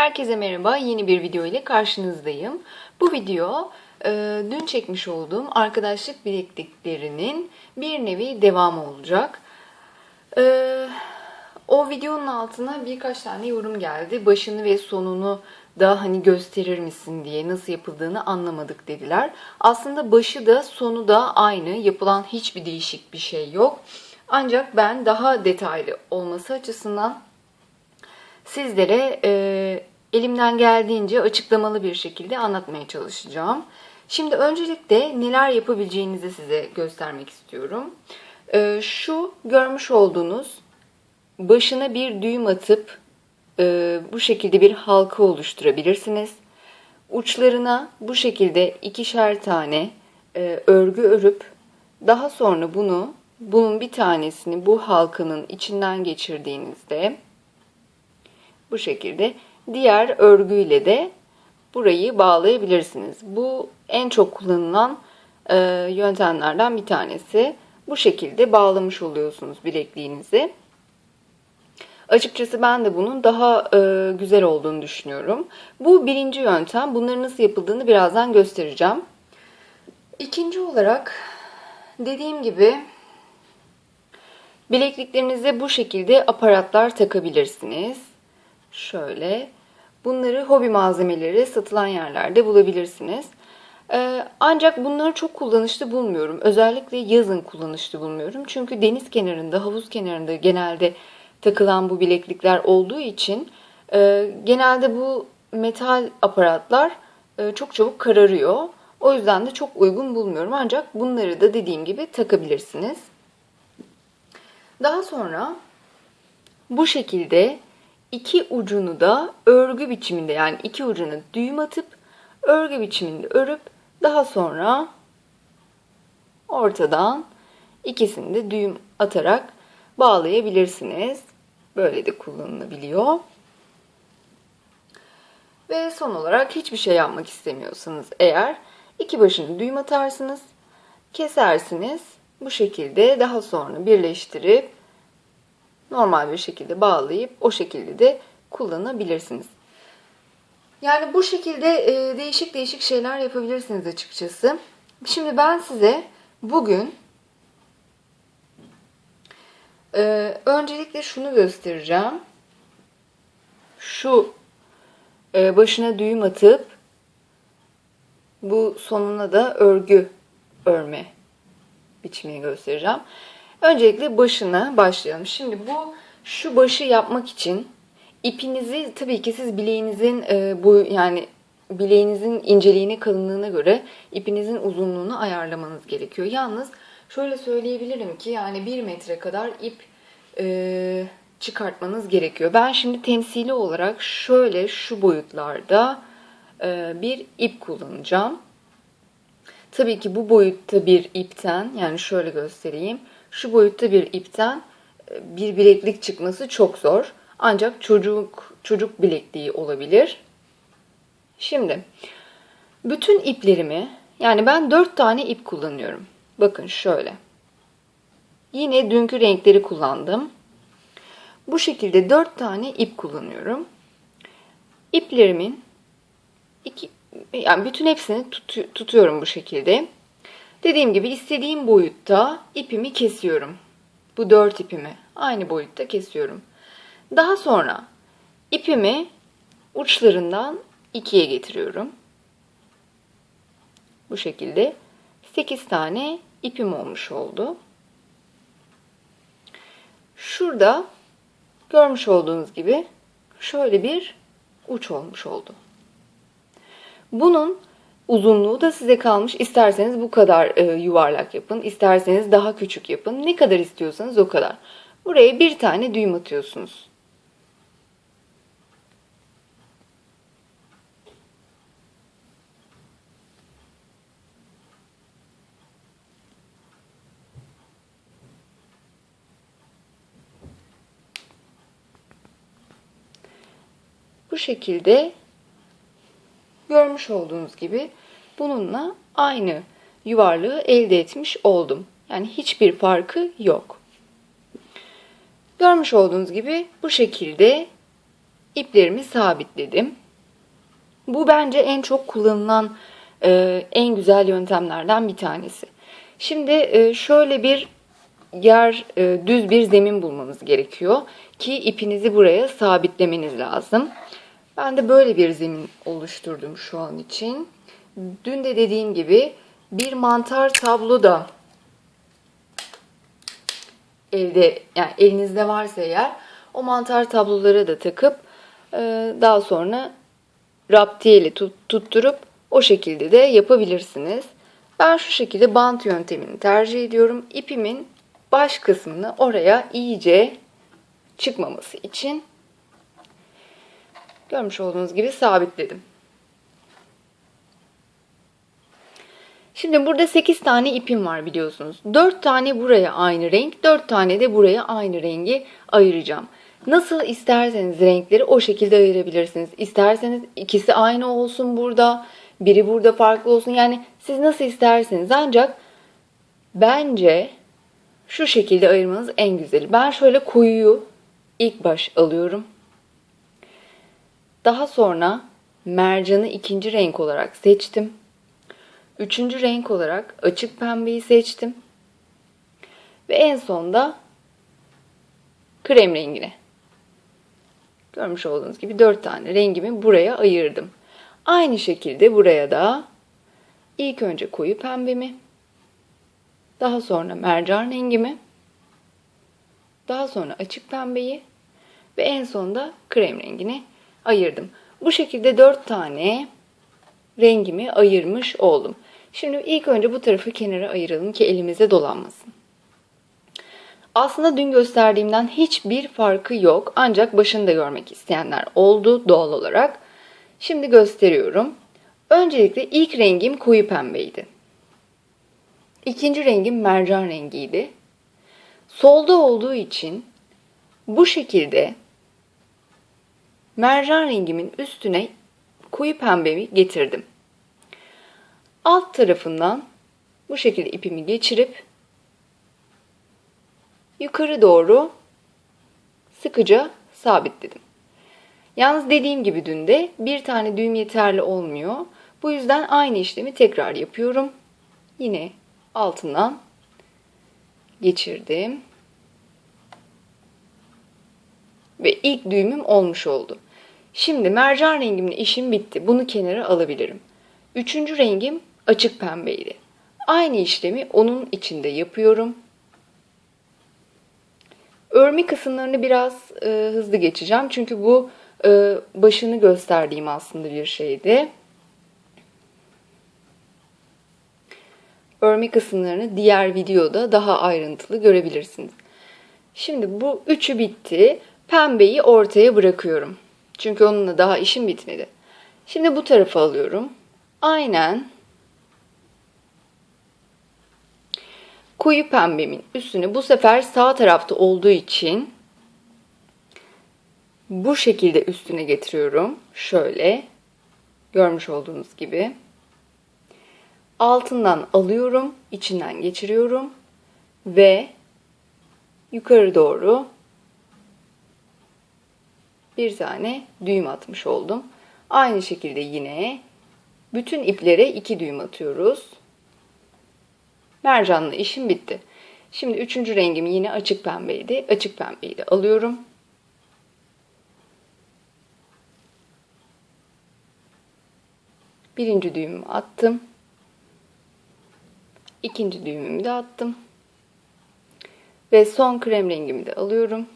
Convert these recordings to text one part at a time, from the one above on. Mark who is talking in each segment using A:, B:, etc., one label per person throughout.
A: Herkese merhaba. Yeni bir video ile karşınızdayım. Bu video e, dün çekmiş olduğum arkadaşlık bilekliklerinin bir nevi devamı olacak. E, o videonun altına birkaç tane yorum geldi. Başını ve sonunu da hani gösterir misin diye nasıl yapıldığını anlamadık dediler. Aslında başı da sonu da aynı. Yapılan hiçbir değişik bir şey yok. Ancak ben daha detaylı olması açısından sizlere e, elimden geldiğince açıklamalı bir şekilde anlatmaya çalışacağım. Şimdi öncelikle neler yapabileceğinizi size göstermek istiyorum. E, şu görmüş olduğunuz başına bir düğüm atıp e, bu şekilde bir halka oluşturabilirsiniz. Uçlarına bu şekilde ikişer tane e, örgü örüp daha sonra bunu bunun bir tanesini bu halkanın içinden geçirdiğinizde bu şekilde diğer örgüyle de burayı bağlayabilirsiniz. Bu en çok kullanılan e, yöntemlerden bir tanesi. Bu şekilde bağlamış oluyorsunuz bilekliğinizi. Açıkçası ben de bunun daha e, güzel olduğunu düşünüyorum. Bu birinci yöntem. Bunların nasıl yapıldığını birazdan göstereceğim. İkinci olarak dediğim gibi bilekliklerinize bu şekilde aparatlar takabilirsiniz. Şöyle. Bunları hobi malzemeleri satılan yerlerde bulabilirsiniz. Ee, ancak bunları çok kullanışlı bulmuyorum. Özellikle yazın kullanışlı bulmuyorum. Çünkü deniz kenarında, havuz kenarında genelde takılan bu bileklikler olduğu için e, genelde bu metal aparatlar e, çok çabuk kararıyor. O yüzden de çok uygun bulmuyorum. Ancak bunları da dediğim gibi takabilirsiniz. Daha sonra bu şekilde iki ucunu da örgü biçiminde yani iki ucunu düğüm atıp örgü biçiminde örüp daha sonra ortadan ikisini de düğüm atarak bağlayabilirsiniz. Böyle de kullanılabiliyor. Ve son olarak hiçbir şey yapmak istemiyorsanız eğer iki başını düğüm atarsınız, kesersiniz. Bu şekilde daha sonra birleştirip normal bir şekilde bağlayıp o şekilde de kullanabilirsiniz. Yani bu şekilde e, değişik değişik şeyler yapabilirsiniz açıkçası. Şimdi ben size bugün e, öncelikle şunu göstereceğim. Şu e, başına düğüm atıp bu sonuna da örgü örme biçimini göstereceğim. Öncelikle başına başlayalım. Şimdi bu şu başı yapmak için ipinizi tabii ki siz bileğinizin e, bu yani bileğinizin inceliğine kalınlığına göre ipinizin uzunluğunu ayarlamanız gerekiyor. Yalnız şöyle söyleyebilirim ki yani bir metre kadar ip e, çıkartmanız gerekiyor. Ben şimdi temsili olarak şöyle şu boyutlarda e, bir ip kullanacağım. Tabii ki bu boyutta bir ipten yani şöyle göstereyim şu boyutta bir ipten e, bir bileklik çıkması çok zor. Ancak çocuk çocuk bilekliği olabilir. Şimdi bütün iplerimi yani ben 4 tane ip kullanıyorum. Bakın şöyle. Yine dünkü renkleri kullandım. Bu şekilde 4 tane ip kullanıyorum. İplerimin iki, yani bütün hepsini tut, tutuyorum bu şekilde. Dediğim gibi istediğim boyutta ipimi kesiyorum. Bu dört ipimi aynı boyutta kesiyorum. Daha sonra ipimi uçlarından ikiye getiriyorum. Bu şekilde 8 tane ipim olmuş oldu. Şurada görmüş olduğunuz gibi şöyle bir uç olmuş oldu. Bunun Uzunluğu da size kalmış. İsterseniz bu kadar e, yuvarlak yapın. isterseniz daha küçük yapın. Ne kadar istiyorsanız o kadar. Buraya bir tane düğüm atıyorsunuz. Bu şekilde görmüş olduğunuz gibi bununla aynı yuvarlığı elde etmiş oldum. Yani hiçbir farkı yok. Görmüş olduğunuz gibi bu şekilde iplerimi sabitledim. Bu bence en çok kullanılan e, en güzel yöntemlerden bir tanesi. Şimdi e, şöyle bir yer e, düz bir zemin bulmanız gerekiyor ki ipinizi buraya sabitlemeniz lazım. Ben de böyle bir zemin oluşturdum şu an için. Dün de dediğim gibi bir mantar tablo da evde yani elinizde varsa eğer o mantar tabloları da takıp e, daha sonra raptiyeyle tut, tutturup o şekilde de yapabilirsiniz. Ben şu şekilde bant yöntemini tercih ediyorum. İpimin baş kısmını oraya iyice çıkmaması için görmüş olduğunuz gibi sabitledim. Şimdi burada 8 tane ipim var biliyorsunuz. 4 tane buraya aynı renk, 4 tane de buraya aynı rengi ayıracağım. Nasıl isterseniz renkleri o şekilde ayırabilirsiniz. İsterseniz ikisi aynı olsun burada, biri burada farklı olsun. Yani siz nasıl isterseniz ancak bence şu şekilde ayırmanız en güzeli. Ben şöyle koyuyu ilk baş alıyorum. Daha sonra mercanı ikinci renk olarak seçtim. Üçüncü renk olarak açık pembeyi seçtim. Ve en sonda krem rengini. Görmüş olduğunuz gibi dört tane rengimi buraya ayırdım. Aynı şekilde buraya da ilk önce koyu pembemi, daha sonra mercan rengimi, daha sonra açık pembeyi ve en sonda krem rengini ayırdım. Bu şekilde dört tane rengimi ayırmış oldum. Şimdi ilk önce bu tarafı kenara ayıralım ki elimize dolanmasın. Aslında dün gösterdiğimden hiçbir farkı yok. Ancak başını da görmek isteyenler oldu doğal olarak. Şimdi gösteriyorum. Öncelikle ilk rengim koyu pembeydi. İkinci rengim mercan rengiydi. Solda olduğu için bu şekilde mercan rengimin üstüne koyu pembemi getirdim. Alt tarafından bu şekilde ipimi geçirip yukarı doğru sıkıca sabitledim. Yalnız dediğim gibi dün de bir tane düğüm yeterli olmuyor. Bu yüzden aynı işlemi tekrar yapıyorum. Yine altından geçirdim. Ve ilk düğümüm olmuş oldu. Şimdi mercan rengimle işim bitti. Bunu kenara alabilirim. Üçüncü rengim açık pembeydi. Aynı işlemi onun içinde yapıyorum. Örme kısımlarını biraz e, hızlı geçeceğim. Çünkü bu e, başını gösterdiğim aslında bir şeydi. Örme kısımlarını diğer videoda daha ayrıntılı görebilirsiniz. Şimdi bu üçü bitti. Pembeyi ortaya bırakıyorum. Çünkü onunla daha işim bitmedi. Şimdi bu tarafa alıyorum. Aynen koyu pembemin üstüne bu sefer sağ tarafta olduğu için bu şekilde üstüne getiriyorum. Şöyle görmüş olduğunuz gibi. Altından alıyorum, içinden geçiriyorum ve yukarı doğru bir tane düğüm atmış oldum. Aynı şekilde yine bütün iplere iki düğüm atıyoruz. Mercanlı işim bitti. Şimdi üçüncü rengim yine açık pembeydi. Açık pembeyi de alıyorum. Birinci düğümümü attım. İkinci düğümümü de attım. Ve son krem rengimi de alıyorum.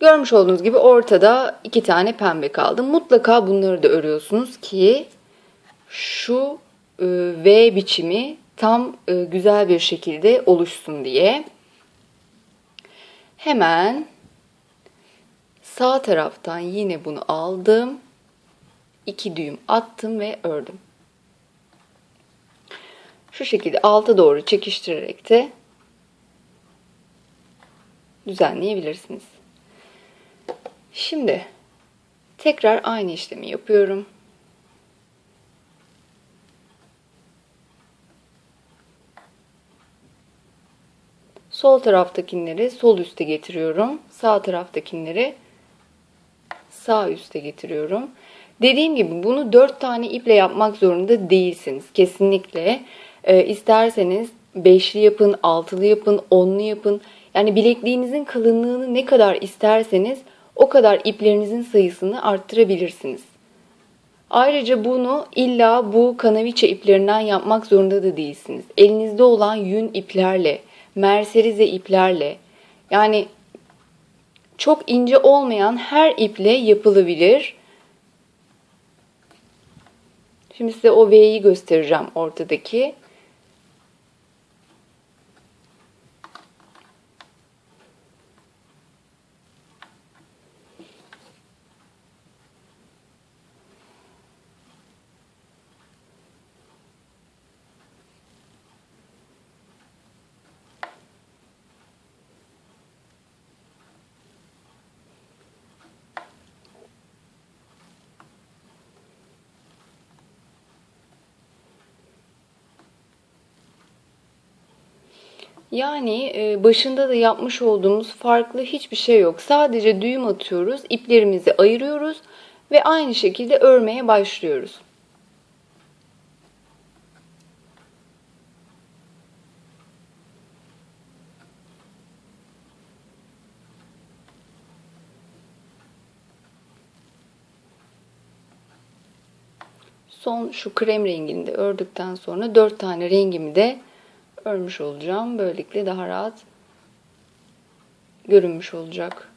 A: Görmüş olduğunuz gibi ortada iki tane pembe kaldı. Mutlaka bunları da örüyorsunuz ki şu e, V biçimi tam e, güzel bir şekilde oluşsun diye. Hemen sağ taraftan yine bunu aldım. iki düğüm attım ve ördüm. Şu şekilde alta doğru çekiştirerek de düzenleyebilirsiniz. Şimdi tekrar aynı işlemi yapıyorum. Sol taraftakileri sol üste getiriyorum. Sağ taraftakileri sağ üste getiriyorum. Dediğim gibi bunu 4 tane iple yapmak zorunda değilsiniz. Kesinlikle. Ee, isterseniz beşli yapın, altılı yapın, onlu yapın. Yani bilekliğinizin kalınlığını ne kadar isterseniz o kadar iplerinizin sayısını arttırabilirsiniz. Ayrıca bunu illa bu kanaviçe iplerinden yapmak zorunda da değilsiniz. Elinizde olan yün iplerle, merserize iplerle yani çok ince olmayan her iple yapılabilir. Şimdi size o V'yi göstereceğim ortadaki. Yani e, başında da yapmış olduğumuz farklı hiçbir şey yok. Sadece düğüm atıyoruz, iplerimizi ayırıyoruz ve aynı şekilde örmeye başlıyoruz. Son şu krem rengini de ördükten sonra 4 tane rengimi de örmüş olacağım. Böylelikle daha rahat görünmüş olacak.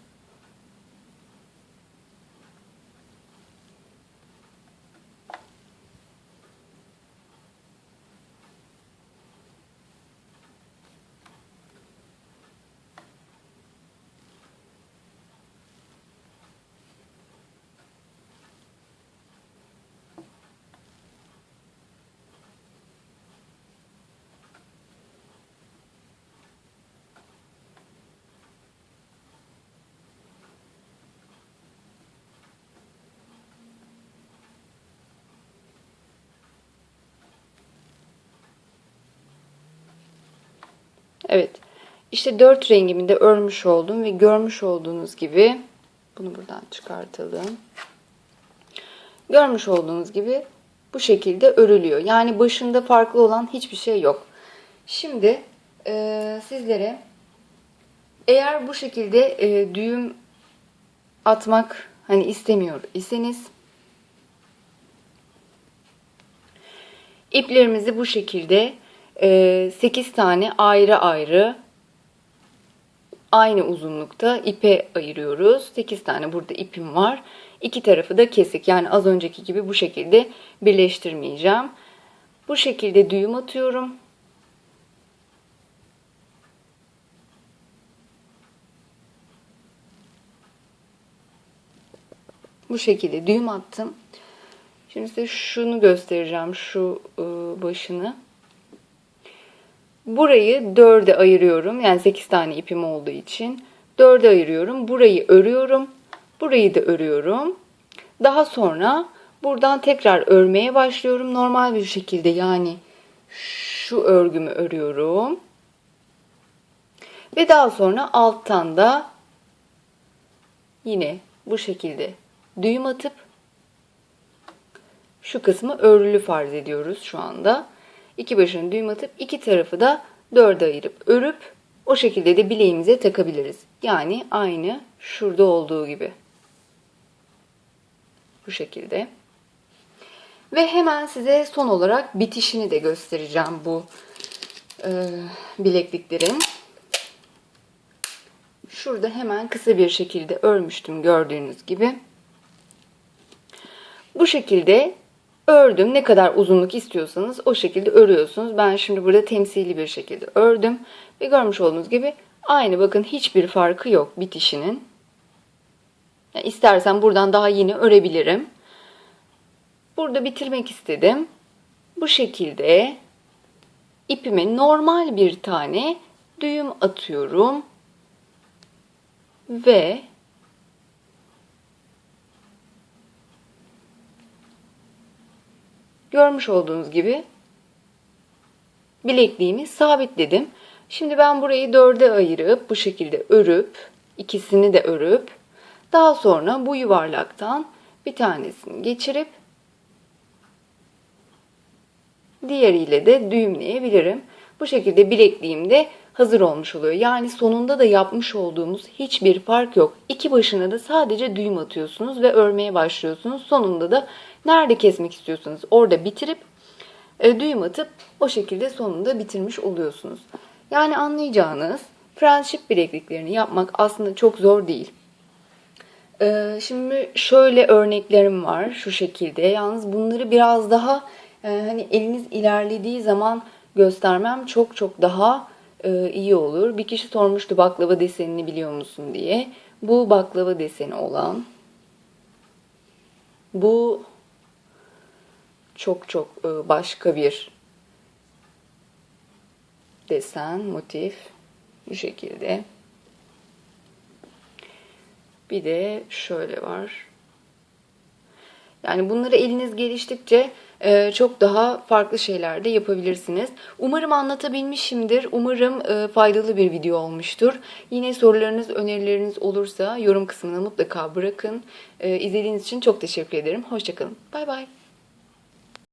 A: Evet. İşte dört rengimi de örmüş oldum ve görmüş olduğunuz gibi bunu buradan çıkartalım. Görmüş olduğunuz gibi bu şekilde örülüyor. Yani başında farklı olan hiçbir şey yok. Şimdi e, sizlere eğer bu şekilde e, düğüm atmak hani istemiyor iseniz iplerimizi bu şekilde 8 ee, tane ayrı ayrı aynı uzunlukta ipe ayırıyoruz. 8 tane burada ipim var. İki tarafı da kesik. Yani az önceki gibi bu şekilde birleştirmeyeceğim. Bu şekilde düğüm atıyorum. Bu şekilde düğüm attım. Şimdi size şunu göstereceğim. Şu ıı, başını. Burayı dörde ayırıyorum. Yani 8 tane ipim olduğu için. Dörde ayırıyorum. Burayı örüyorum. Burayı da örüyorum. Daha sonra buradan tekrar örmeye başlıyorum. Normal bir şekilde yani şu örgümü örüyorum. Ve daha sonra alttan da yine bu şekilde düğüm atıp şu kısmı örülü farz ediyoruz şu anda iki başını düğüm atıp iki tarafı da dörde ayırıp örüp o şekilde de bileğimize takabiliriz. Yani aynı şurada olduğu gibi. Bu şekilde. Ve hemen size son olarak bitişini de göstereceğim bu e, bilekliklerin. Şurada hemen kısa bir şekilde örmüştüm gördüğünüz gibi. Bu şekilde Ördüm. Ne kadar uzunluk istiyorsanız o şekilde örüyorsunuz. Ben şimdi burada temsili bir şekilde ördüm. Ve görmüş olduğunuz gibi aynı bakın hiçbir farkı yok bitişinin. Yani istersen buradan daha yeni örebilirim. Burada bitirmek istedim. Bu şekilde ipime normal bir tane düğüm atıyorum. Ve Görmüş olduğunuz gibi bilekliğimi sabitledim. Şimdi ben burayı dörde ayırıp bu şekilde örüp ikisini de örüp daha sonra bu yuvarlaktan bir tanesini geçirip diğeriyle de düğümleyebilirim. Bu şekilde bilekliğimde hazır olmuş oluyor. Yani sonunda da yapmış olduğumuz hiçbir fark yok. İki başına da sadece düğüm atıyorsunuz ve örmeye başlıyorsunuz. Sonunda da nerede kesmek istiyorsanız orada bitirip e, düğüm atıp o şekilde sonunda bitirmiş oluyorsunuz. Yani anlayacağınız friendship bilekliklerini yapmak aslında çok zor değil. Ee, şimdi şöyle örneklerim var şu şekilde. Yalnız bunları biraz daha e, hani eliniz ilerlediği zaman göstermem çok çok daha e, iyi olur. Bir kişi sormuştu baklava desenini biliyor musun diye. Bu baklava deseni olan. Bu çok çok e, başka bir desen, motif. Bu şekilde. Bir de şöyle var. Yani bunları eliniz geliştikçe e, çok daha farklı şeyler de yapabilirsiniz. Umarım anlatabilmişimdir. Umarım e, faydalı bir video olmuştur. Yine sorularınız, önerileriniz olursa yorum kısmına mutlaka bırakın. İzlediğiniz için çok teşekkür ederim. Hoşçakalın. Bay bay.